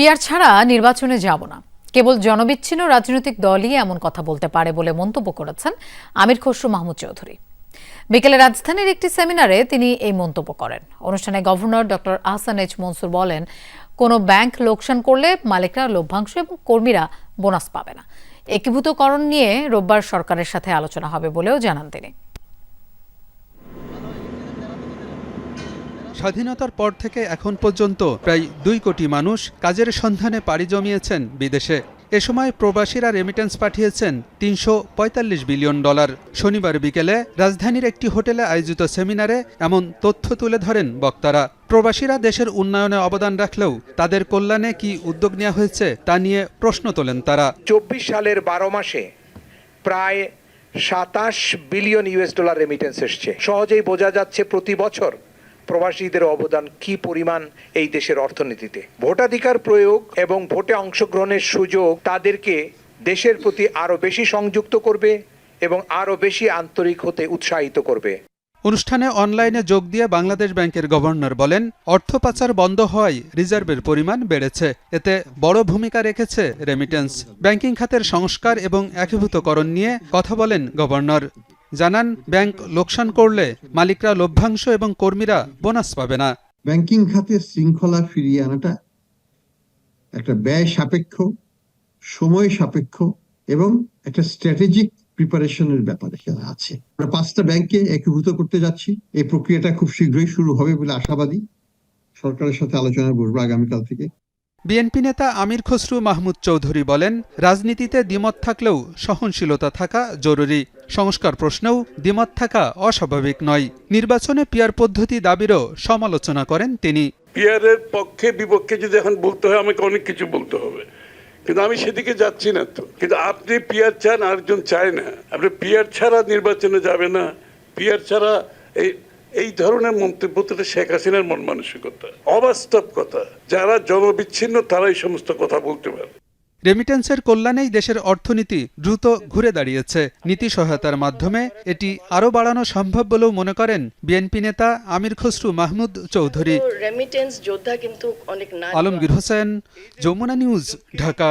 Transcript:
Peer ছাড়া নির্বাচনে যাব না। কেবল জনবিচ্ছিন্ন রাজনৈতিক দলই এমন কথা বলতে পারে বলে মন্তব্য করেছেন আমির খসরু মাহমুদ চৌধুরী। বিকেলে রাজধানীর একটি সেমিনারে তিনি এই মন্তব্য করেন। অনুষ্ঠানে governor doctor Ahsan H Mansur বলেন, কোনো ব্যাংক লোকসান করলে মালিকরা লভ্যাংশ এবং কর্মীরা বোনাস পাবে না। একীভূতকরণ নিয়ে রোববার সরকারের সাথে আলোচনা হবে বলেও জানান তিনি। স্বাধীনতার পর থেকে এখন পর্যন্ত প্রায় দুই কোটি মানুষ কাজের সন্ধানে পাড়ি জমিয়েছেন বিদেশে। এ সময় প্রবাসীরা রেমিটেন্স পাঠিয়েছেন তিনশো পঁয়তাল্লিশ বিলিয়ন ডলার। শনিবার বিকেলে রাজধানীর একটি হোটেলে আয়োজিত সেমিনারে এমন তথ্য তুলে ধরেন বক্তারা। প্রবাসীরা দেশের উন্নয়নে অবদান রাখলেও তাদের কল্যাণে কি উদ্যোগ নেওয়া হয়েছে তা নিয়ে প্রশ্ন তোলেন তারা। চব্বিশ সালের বারো মাসে প্রায় সাতাশ বিলিয়ন ইউএস ডলার রেমিটেন্স এসছে। সহজেই বোঝা যাচ্ছে প্রতি বছর প্রবাসীদের অবদান কি পরিমাণ এই দেশের অর্থনীতিতে? ভোটাধিকার প্রয়োগ এবং ভোটে অংশগ্রহণের সুযোগ তাদেরকে দেশের প্রতি আরও বেশি সংযুক্ত করবে এবং আরও বেশি আন্তরিক হতে উৎসাহিত করবে। অনুষ্ঠানে অনলাইনে যোগ দিয়ে বাংলাদেশ ব্যাংকের গভর্নর বলেন, অর্থ পাচার বন্ধ হওয়ায় রিজার্ভের পরিমাণ বেড়েছে। এতে বড় ভূমিকা রেখেছে রেমিটেন্স ব্যাংকিং খাতের সংস্কার এবং একীভূতকরণ নিয়ে কথা বলেন গভর্নর। জানান ব্যাংক লোকসান করলে মালিকরা লভ্যাংশ এবং কর্মীরা বোনাস পাবে না। ব্যাংকিং খাতে শৃঙ্খলা ফিরিয়ে আনাটা একটা ব্যয় সাপেক্ষ সময় সাপেক্ষ এবং একটা স্ট্র্যাটেজিক প্রিপারেশনের ব্যাপার এখানে আছে। আমরা পাঁচটা ব্যাংকে একীভূত করতে যাচ্ছি। এই প্রক্রিয়াটা খুব শীঘ্রই শুরু হবে বলে আশাবাদী। সরকারের সাথে আলোচনা বসবো আগামীকাল থেকে। বিএনপি নেতা আমির খসরু মাহমুদ চৌধুরী বলেন রাজনীতিতে দ্বিমত থাকলেও সহনশীলতা থাকা জরুরি। সংস্কার প্রশ্নেও দ্বিমত থাকা অস্বাভাবিক নয়। নির্বাচনে পিয়ার পদ্ধতি দাবিরও সমালোচনা করেন তিনি। পিয়ারের পক্ষে বিপক্ষে যদি এখন বলতে হয়, আমাকে অনেক কিছু বলতে হবে। কিন্তু আমি সেদিকে যাচ্ছি না তো। কিন্তু আপনি পিয়ার চান, আরেকজন চায় না। আপনি পিয়ার ছাড়া নির্বাচনে যাবে না। পিয়ার ছাড়া এই এই ধরনের মন্তব্য তো শেখ হাসিনার মন মানসিকতা। অবাস্তব কথা। যারা জনবিচ্ছিন্ন তারা এই সমস্ত কথা বলতে পারে। রেমিটেন্সের কল্যাণেই দেশের অর্থনীতি দ্রুত ঘুরে দাঁড়িয়েছে। নীতি সহায়তার মাধ্যমে এটি আরও বাড়ানো সম্ভব বলেও মনে করেন বিএনপি নেতা আমির খসরু মাহমুদ চৌধুরী। রেমিটেন্স যোদ্ধা কিন্তু অনেক নারী আলমগীর হোসেন যমুনা নিউজ ঢাকা।